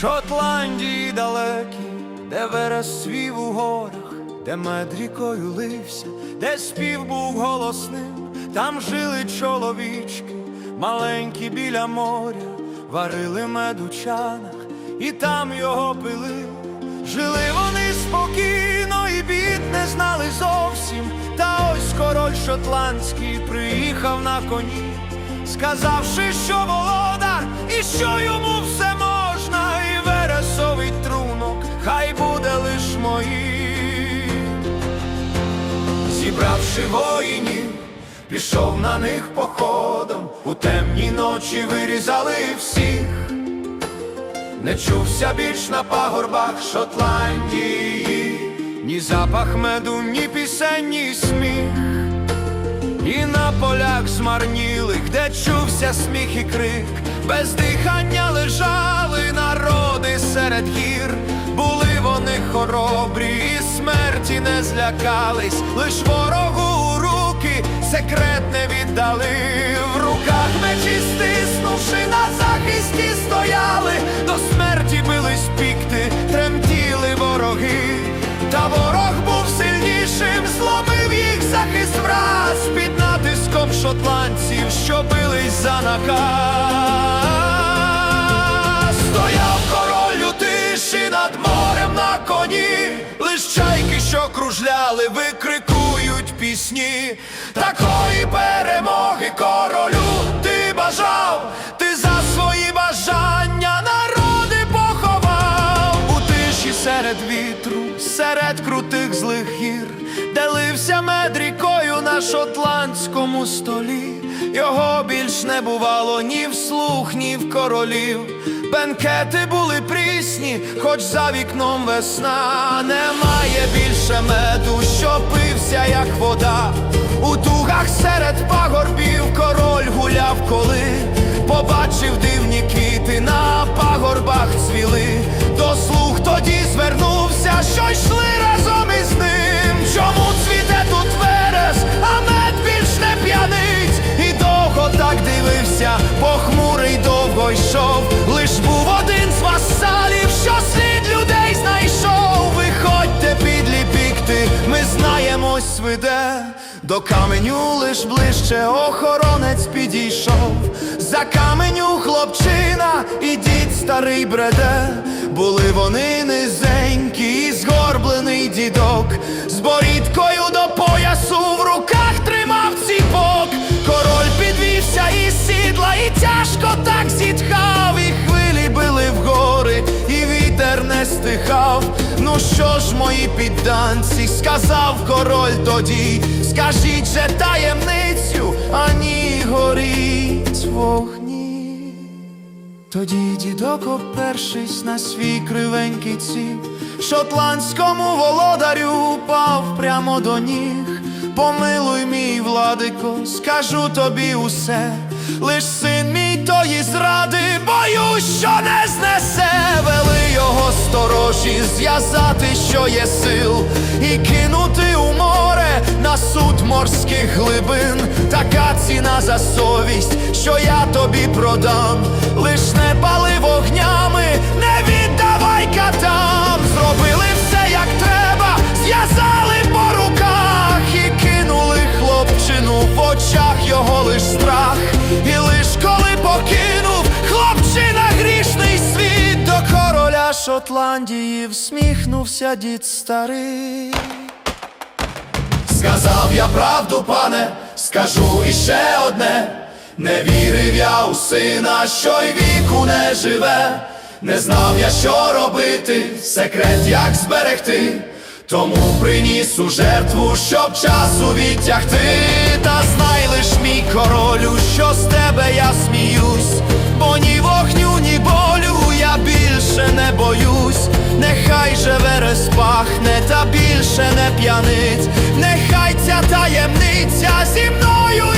Шотландії далекі, де верес свів у горах, де мед рікою лився, де спів був голосним, там жили чоловічки, маленькі біля моря, варили мед у чанах, і там його пили. Жили вони спокійно і бід не знали зовсім. Та ось король шотландський приїхав на коні, сказавши, що володар, і що йому все Зібравши воїнів, пішов на них походом, у темні ночі вирізали всіх. Не чувся більш на пагорбах Шотландії, ні запах меду, ні пісень, ні сміх, і на полях змарнілих, де чувся сміх і крик, без дихання лежали народи серед гір, не злякались, лиш ворогу у руки секрет не віддали, в руках мечі стиснувши на захисті стояли, до смерті бились пікти, тремтіли вороги, та ворог був сильнішим, зломив їх захист враз під натиском шотландців, що бились за наказ. Кружляли, викрикують пісні. Такої перемоги королю ти бажав, ти за свої бажання народи поховав у тиші серед вітру, серед крутих злих гір, де мед рікою на шотландському столі. Його більш не бувало ні вслух, ні в королів. Бенкети були прісні, хоч за вікном весна. Немає більше меду, що пився, як вода. У дугах серед пагорбів король гуляв, коли веде. До каменю лиш ближче охоронець підійшов. За каменю хлопчина і дід старий бреде. Були вони низенькі, і згорблений дідок, з борідкою до поясу в руках тримав ціпок. Король підвівся із сідла, і тяжко так зітхав, підданці, сказав король тоді, скажіть же таємницю, ані горіть вогні. Тоді дідок, опершись на свій кривенький ціп, шотландському володарю упав прямо до ніг. Помилуй мій владико, скажу тобі усе, лиш син мій тої зради, боюсь, що не знесе, вели його сторожі, що є сил, і кинути у море на суд морських глибин. Така ціна за совість, що я тобі продам, лиш не пали вогнями, не віддавай катам, Шотландії всміхнувся дід старий. Сказав я правду, пане, скажу іще одне. Не вірив я у сина, що й віку не живе. Не знав я, що робити, секрет як зберегти. Тому приніс у жертву, щоб часу відтягти. Та знай лиш мій більше не п'яниць, нехай ця таємниця зі мною.